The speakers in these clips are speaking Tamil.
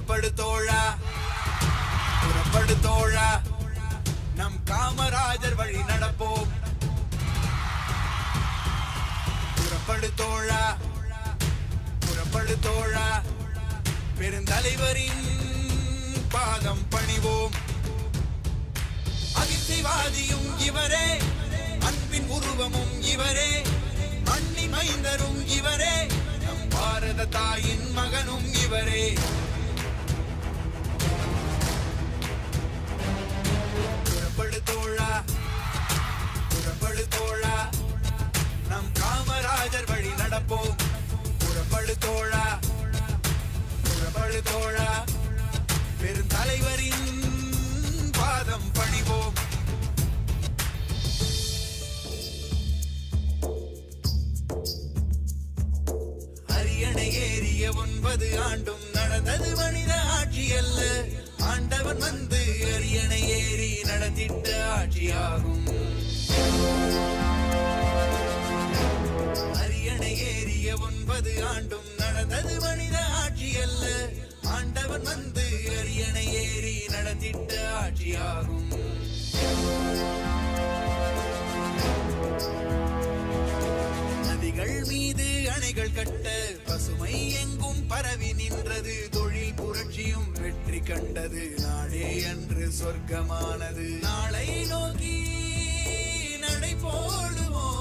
புறப்படு தோழா புறப்படு தோழா நம் காமராஜர் வழி நடப்போம். புறப்படு தோழா புறப்படு தோழா பெருந்தலைவரின் பாதம் பணிவோம். அகிம்சைவாதியும் இவரே. அன்பின் உருவமும் இவரே. வழி புறப்படு தோழா. புறப்படு தோழா. பெருந்தலைவரின் பாதம் பணிவோம் அரியணை ஏறிய ஒன்பது ஆண்டும் நடந்தது மனித ஆட்சி அல்ல. ஆண்டவன் வந்து அரியணை ஏறி நடத்திட்ட ஆட்சியாகும். ஒன்பது ஆண்டும் நடந்தது மனித ஆட்சி அல்ல. ஆண்டவன் வந்து அரியணை ஏறி நடத்திட்ட ஆட்சியாகும். நதிகள் மீது அணைகள் கட்ட பசுமை எங்கும் பரவி நின்றது. தொழில் புரட்சியும் வெற்றி கண்டது. நாடே என்று சொர்க்கமானது. நாளை நோக்கி நடை போடுவோம்.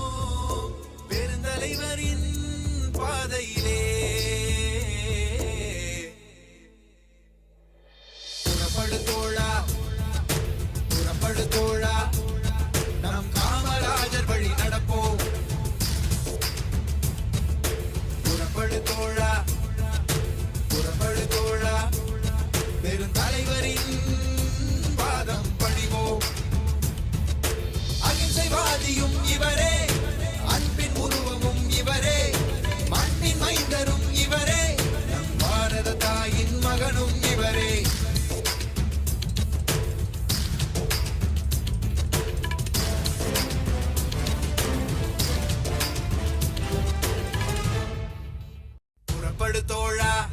புறப்படு தோழா.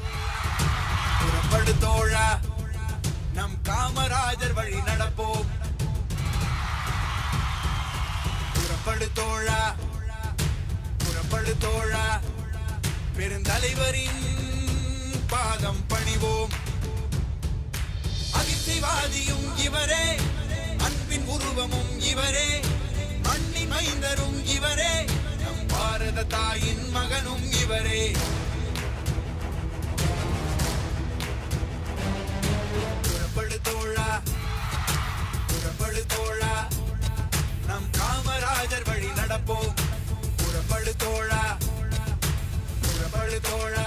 புறப்படு தோழா. நம் காமராஜர் வழி நடப்போம். புறப்படு தோழா. புறப்படு தோழா. பெருந்தலைவரின் பாதம் பணிவோம். அதிர்ச்சிவாதியும் இவரே. அன்பின் உருவமும் இவரே. வழி நடப்போம் புறப்படு தோழா புறப்படு தோழா